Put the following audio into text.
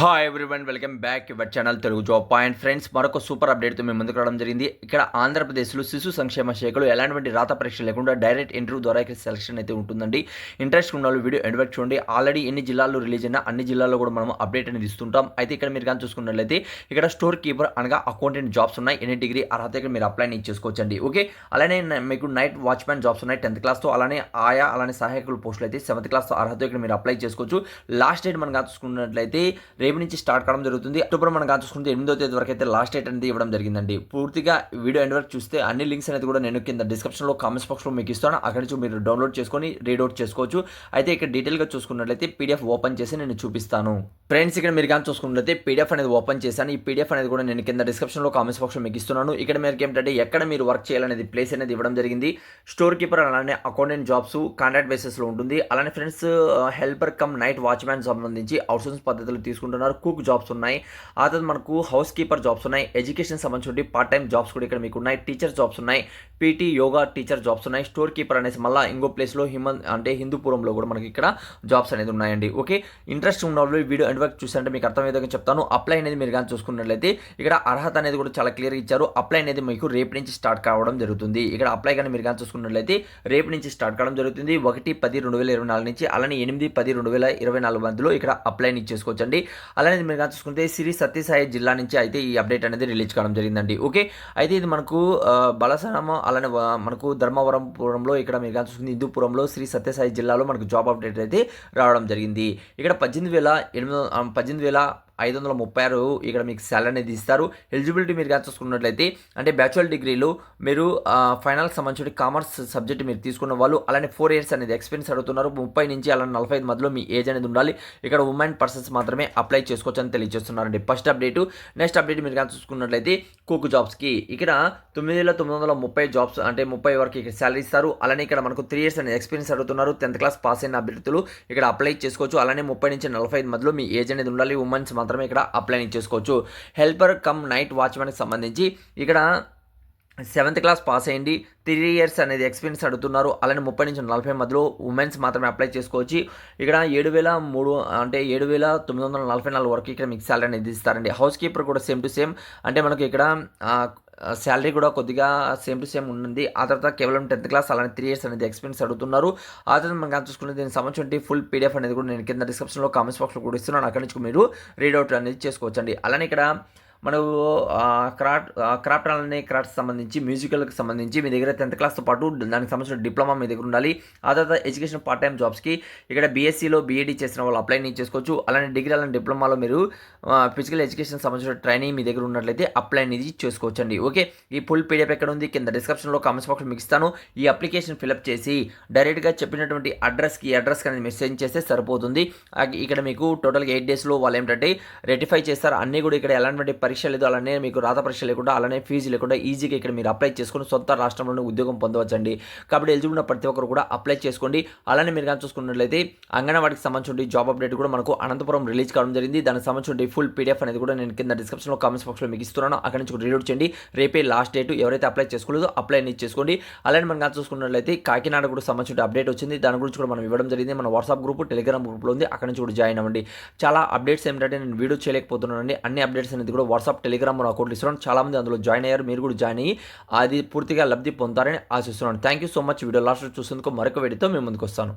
Hi everyone welcome back your channel Telugu job point friends మరొక super అప్డేట్తో మేము ముందుకు రావడం జరిగింది. ఇక్కడ ఆంధ్రప్రదేశ్లో శిశు సంక్షేమ శాఖలో ఎలాంటి రాత పరీక్ష లేకుండా డైరెక్ట్ ఇంటర్వ్యూ ద్వారా ఇక్కడ సెలక్షన్ అయితే ఉంటుందండి. ఇంట్రెస్ట్ ఉన్న వాళ్ళు వీడియో ఎండ్ వరకు చూడండి. ఆల్రెడీ ఎన్ని జిల్లాల్లో రిలీజ్ అయినా అన్ని జిల్లాల్లో కూడా మనం అప్డేట్ అనేది ఇస్తుంటాం. అయితే ఇక్కడ మీరు కానీ చూసుకున్నట్లయితే ఇక్కడ స్టోర్ కీపర్ అనగా అకౌంటెంట్ జాబ్స్ ఉన్నాయి. ఎన్ని డిగ్రీ అర్హత ఇక్కడ మీరు అప్లై చేసుకోవచ్చండి. ఓకే అలానే మీకు నైట్ వాచ్మ్యాన్ జాబ్స్ ఉన్నాయి. టెన్త్ క్లాస్తో అలానే ఆయా అలానే సహాయకుల పోస్టులు అయితే సెవెంత్ క్లాస్తో అర్హత ఇక్కడ మీరు అప్లై చేసుకోవచ్చు. లాస్ట్ డేట్ మనం కానీ చూసుకున్నట్లయితే రేపు నుంచి స్టార్ట్ కావడం జరుగుతుంది. అక్టోబర్ మనం కానీ చూసుకుంటే ఎనిమిదో తేదీ వరకు అయితే లాస్ట్ డేట్ అనేది ఇవ్వడం జరిగిందండి. పూర్తిగా వీడియో ఎండ్ వరకు చూస్తే అన్ని లింక్స్ అనేది కూడా నేను కింద డిస్క్రిప్షన్లో కామెంట్స్ బాక్స్లో మీకు ఇస్తాను. అక్కడి నుంచి మీరు డౌన్లోడ్ చేసుకొని రీడ్ అవుట్ చేసుకోవచ్చు. అయితే ఇక్కడ డీటెయిల్గా చూసుకున్నట్లయితే పీడిఎఫ్ ఓపెన్ చేసి నేను చూపిస్తాను. ఫ్రెండ్స్ ఇక్కడ మీరు కానీ చూసుకున్నట్లయితే పీడిఎఫ్ అనేది ఓపెన్ చేశాను. ఈ పీడిఎఫ్ అనేది కూడా నేను కింద డిస్క్రిప్షన్లో కామెంట్స్ బాక్స్లో మీకు ఇస్తున్నాను. ఇక్కడ మీరు ఏంటంటే ఎక్కడ మీరు వర్క్ చేయాలనేది ప్లేస్ అనేది ఇవ్వడం జరిగింది. స్టోర్ కీపర్ అలానే అకౌంటెంట్ జాబ్స్ కాంట్రాక్ట్ బేసిస్లో ఉంటుంది. అలానే friends helper cum night watchman సంబంధించి అవుట్సోర్స్ పద్ధతులు తీసుకుంటున్నారు. కుక్ జాబ్స్ ఉన్నాయి. ఆ తర్వాత మనకు హౌస్ కీపర్ జాబ్స్ ఉన్నాయి. ఎడ్యుకేషన్ సంబంధించి పార్ట్ టైం జాబ్స్ కూడా ఇక్కడ మీకు ఉన్నాయి. టీచర్ జాబ్స్ ఉన్నాయి. పీటీ యోగా టీచర్ జాబ్స్ ఉన్నాయి. స్టోర్ కీపర్ అనేసి మళ్ళీ ఇంకో ప్లేస్లో హిమన్ అంటే హిందూపురంలో కూడా మనకి ఇక్కడ జాబ్స్ అనేది ఉన్నాయండి. ఓకే ఇంట్రెస్ట్ ఉన్న వాళ్ళు ఈ వీడియో ఎండ్ వరకు చూసారంటే మీకు అర్థమయ్యే విధంగా చెప్తాను. అప్లై అనేది మీరు కానీ చూసుకున్నట్లయితే ఇక్కడ అర్హత అనేది కూడా చాలా క్లియర్గా ఇచ్చారు. అప్లై అనేది మీకు రేపు నుంచి స్టార్ట్ కావడం జరుగుతుంది. ఇక్కడ అప్లై కానీ మీరు కానీ చూసుకున్నట్లయితే రేపు నుంచి స్టార్ట్ కావడం జరుగుతుంది. ఒకటి పది రెండు వేల ఇరవై నాలుగు నుంచి అలానే ఎనిమిది పది రెండు వేల ఇరవై నాలుగు మధ్యలో ఇక్కడ అప్లై చేసుకోవచ్చండి. అలానే మీరు కానీ చూసుకుంటే శ్రీ సత్యసాయి జిల్లా నుంచి అయితే ఈ అప్డేట్ అనేది రిలీజ్ కావడం జరిగిందండి. ఓకే అయితే ఇది మనకు బలసనమ అలానే మనకు ధర్మవరంపురంలో ఇక్కడ మీరు కానీ చూసుకుంటే హిందూపురంలో శ్రీ సత్యసాయి జిల్లాలో మనకు జాబ్ అప్డేట్ అయితే రావడం జరిగింది. ఇక్కడ పద్దెనిమిది వేల ఎనిమిది పద్దెనిమిది వేల ఐదు వందల ముప్పై ఆరు ఇక్కడ మీకు శాలరీ అనేది ఇస్తారు. ఎలిజిబిలిటీ మీరు కానీ చూసుకున్నట్లయితే అంటే బ్యాచులర్ డిగ్రీలు మీరు ఫైనల్ సంబంధించిన కామర్స్ సబ్జెక్ట్ మీరు తీసుకున్న వాళ్ళు అలానే ఫోర్ ఇయర్స్ అనేది ఎక్స్పీరియన్స్ అడుగుతున్నారు. ముప్పై నుంచి అలా నలభై ఐదు మధ్యలో మీ ఏజ్ అనేది ఉండాలి. ఇక్కడ ఉమెన్ పర్సన్స్ మాత్రమే అప్లై చేసుకోవచ్చు అని తెలియజేస్తున్నారండి. ఫస్ట్ అప్డేట్ నెక్స్ట్ అప్డేట్ మీరు కానీ చూసుకున్నట్లయితే కుక్ జాబ్స్కి ఇక్కడ తొమ్మిది వేల తొమ్మిది వందల ముప్పై జాబ్స్ అంటే ముప్పై వరకు ఇక్కడ శాలరీ ఇస్తారు. అలానే ఇక్కడ మనకు త్రీ ఇయర్స్ అనేది ఎక్స్పీరియన్స్ అడుగుతున్నారు. టెన్త్ క్లాస్ పాస్ అయిన అభ్యర్థులు ఇక్కడ అప్లై చేసుకోవచ్చు. అలానే ముప్పై నుంచి నలభై ఐదు మధ్యలో మీ ఏజ్ అనేది ఉండాలి. ఉమెన్స్ మాత్రమే ఇక్కడ అప్లై చేసుకోవచ్చు. హెల్పర్ కమ్ నైట్ వాచ్మెన్కి సంబంధించి ఇక్కడ సెవెంత్ క్లాస్ పాస్ అయ్యింది త్రీ ఇయర్స్ అనేది ఎక్స్పీరియన్స్ అడుగుతున్నారు. అలానే ముప్పై నుంచి నలభై మధ్యలో ఉమెన్స్ మాత్రమే అప్లై చేసుకోవచ్చు. ఇక్కడ ఏడు వేల మూడు అంటే ఏడు వేల తొమ్మిది వందల నలభై నాలుగు వరకు ఇక్కడ మీకు శాలరీ అనేది ఇస్తారండి. హౌస్ కీపర్ కూడా సేమ్ టు సేమ్ అంటే మనకి ఇక్కడ శాలరీ కూడా కొద్దిగా సేమ్ టు సేమ్ ఉంది ఆ తర్వాత కేవలం టెన్త్ క్లాస్ అలానే త్రీ ఇయర్స్ అనేది ఎక్స్పీరియన్స్ అడుగుతున్నారు. ఆ తర్వాత మనం చూసుకుంటే దీనికి సంబంధించి ఫుల్ పీడిఎఫ్ అనేది కూడా నేను కింద డిస్క్రిప్షన్లో కామెంట్స్ బాక్స్లో కూడా ఇస్తున్నాను. అక్కడి నుంచి మీరు రీడ్ అవుట్ అనేది చేసుకోవచ్చండి. అలానే ఇక్కడ మనకు క్రాఫ్ట్ క్రాఫ్ట్ అలానే క్రాఫ్ట్ సంబంధించి మ్యూజికల్కి సంబంధించి మీ దగ్గర టెన్త్ క్లాస్తో పాటు దానికి సంబంధించిన డిప్లొమా మీ దగ్గర ఉండాలి. ఆ తర్వాత ఎడ్యుకేషన్ పార్ట్ టైం జాబ్స్కి ఇక్కడ బీఎస్సీలో బీఈడీ చేసిన వాళ్ళు అప్లై చేసుకోవచ్చు. అలానే డిగ్రీ అలానే డిప్లొమాలో మీరు ఫిజికల్ ఎడ్యుకేషన్ సంబంధించిన ట్రైనింగ్ మీ దగ్గర ఉన్నట్లయితే అప్లై అనేది చేసుకోవచ్చు అండి ఓకే? ఈ ఫుల్ పీడిఎఫ్ ఎక్కడ ఉంది? కింద డిస్క్రిప్షన్లో కామెంట్స్ బాక్స్ మీకు ఇస్తాను. ఈ అప్లికేషన్ ఫిలప్ చేసి డైరెక్ట్గా చెప్పినటువంటి అడ్రస్కి అడ్రస్ అనేది మెసేజ్ చేస్తే సరిపోతుంది. ఇక్కడ మీకు టోటల్గా ఎయిట్ డేస్లో వాళ్ళు ఏంటంటే రెటిఫై చేస్తారు. అన్నీ కూడా ఇక్కడ ఎలాంటి పరీక్ష లేదు అలానే మీకు రాత పరీక్ష లేకుండా అలానే ఫీజు లేకుండా ఈజీగా ఇక్కడ మీరు అప్లై చేసుకుని సొంత రాష్ట్రంలోనే ఉద్యోగం పొందవచ్చండి. కాబట్టి ఎలిజిబుల్ ఉన్న ప్రతి ఒక్కరు కూడా అప్లై చేసుకోండి. అలానే మీరు కానీ చూసుకున్నట్లయితే అంగన్వాడికి సంబంధించిన జాబ్ అప్డేట్ కూడా మనకు అనంతపురం రిలీజ్ కావడం జరిగింది. దానికి సంబంధించిన ఫుల్ పీడిఎఫ్ అనేది కూడా నేను కింద డిస్క్రిప్షన్లో కామెంట్స్ బాక్స్లో మీకు ఇస్తున్నాను. అక్కడి నుంచి రీడ్ చేయండి. రేపే లాస్ట్ డేట్ ఎవరైతే అప్లై చేసుకోలేదో అప్లై అనేది చేసుకోండి. అలానే మనం కానీ చూసుకున్నట్లయితే కాకినాడ కూడా సంబంధించిన అప్డేట్ వచ్చింది. దాని గురించి కూడా మనం ఇవ్వడం జరిగింది. మన వాట్సాప్ గ్రూప్ టెలిగ్రామ్ గ్రూప్లో ఉంది. అక్కడ నుంచి కూడా జాయిన్ అవ్వండి. చాలా అప్డేట్స్ ఏమిటంటే నేను వీడియో చేయలేకపోతున్నానండి. అన్ని అప్డేట్స్ అనేది కూడా వాట్సాప్ టెలిగ్రామ్ మన అకౌంట్లు ఇస్తున్నాను. చాలా మంది అందులో జాయిన్ అయ్యారు. మీరు కూడా జాయిన్ అయ్యి అది పూర్తిగా లబ్ధి పొందుతారని ఆశిస్తున్నాను. Thank you so much video last చూసేందుకు మరొక వీడియోతో మేము ముందుకు వస్తాను.